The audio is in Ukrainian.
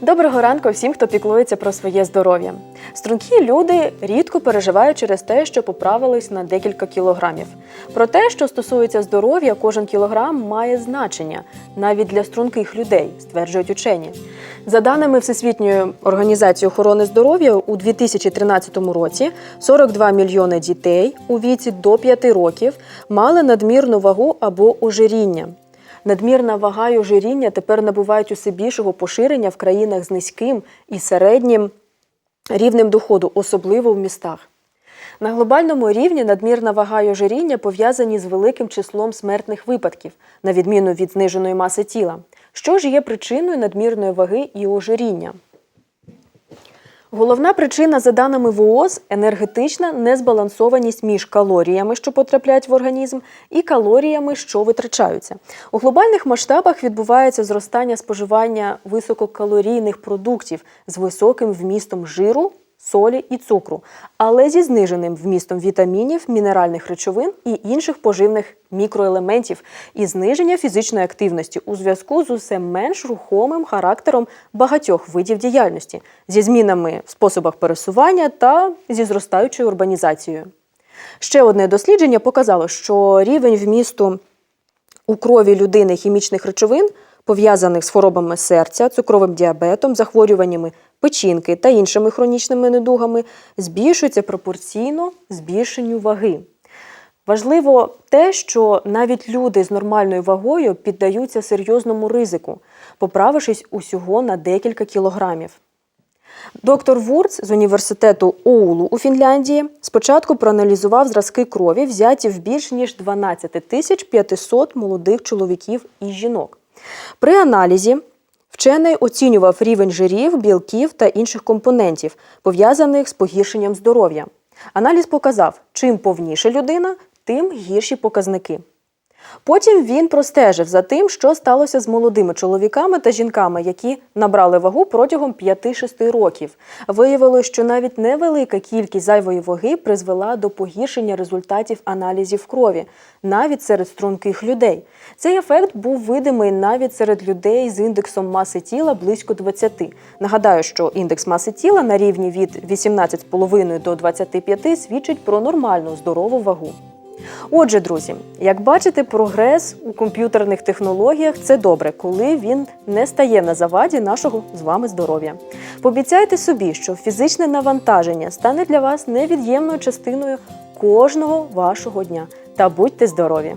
Доброго ранку всім, хто піклується про своє здоров'я. Стрункі люди рідко переживають через те, що поправились на декілька кілограмів. Про те, що стосується здоров'я, кожен кілограм має значення навіть для струнких людей, стверджують учені. За даними Всесвітньої організації охорони здоров'я, у 2013 році 42 мільйони дітей у віці до 5 років мали надмірну вагу або ожиріння. Надмірна вага й ожиріння тепер набувають усе більшого поширення в країнах з низьким і середнім рівнем доходу, особливо в містах. На глобальному рівні надмірна вага й ожиріння пов'язані з великим числом смертних випадків, на відміну від зниженої маси тіла. Що ж є причиною надмірної ваги і ожиріння? Головна причина, за даними ВООЗ, енергетична незбалансованість між калоріями, що потрапляють в організм, і калоріями, що витрачаються. У глобальних масштабах відбувається зростання споживання висококалорійних продуктів з високим вмістом жиру, солі і цукру, але зі зниженим вмістом вітамінів, мінеральних речовин і інших поживних мікроелементів, і зниження фізичної активності у зв'язку з усе менш рухомим характером багатьох видів діяльності, зі змінами в способах пересування та зі зростаючою урбанізацією. Ще одне дослідження показало, що рівень вмісту у крові людини хімічних речовин, пов'язаних з хворобами серця, цукровим діабетом, захворюваннями печінки та іншими хронічними недугами, збільшується пропорційно збільшенню ваги. Важливо те, що навіть люди з нормальною вагою піддаються серйозному ризику, поправившись усього на декілька кілограмів. Доктор Вурц з університету Оулу у Фінляндії спочатку проаналізував зразки крові, взяті в більш ніж 12 тисяч 500 молодих чоловіків і жінок. При аналізі вчений оцінював рівень жирів, білків та інших компонентів, пов'язаних з погіршенням здоров'я. Аналіз показав, чим повніша людина, тим гірші показники. Потім він простежив за тим, що сталося з молодими чоловіками та жінками, які набрали вагу протягом 5-6 років. Виявилось, що навіть невелика кількість зайвої ваги призвела до погіршення результатів аналізів крові, навіть серед струнких людей. Цей ефект був видимий навіть серед людей з індексом маси тіла близько 20. Нагадаю, що індекс маси тіла на рівні від 18,5 до 25 свідчить про нормальну здорову вагу. Отже, друзі, як бачите, прогрес у комп'ютерних технологіях це добре, коли він не стає на заваді нашого з вами здоров'я. Пообіцяйте собі, що фізичне навантаження стане для вас невід'ємною частиною кожного вашого дня. Та будьте здорові!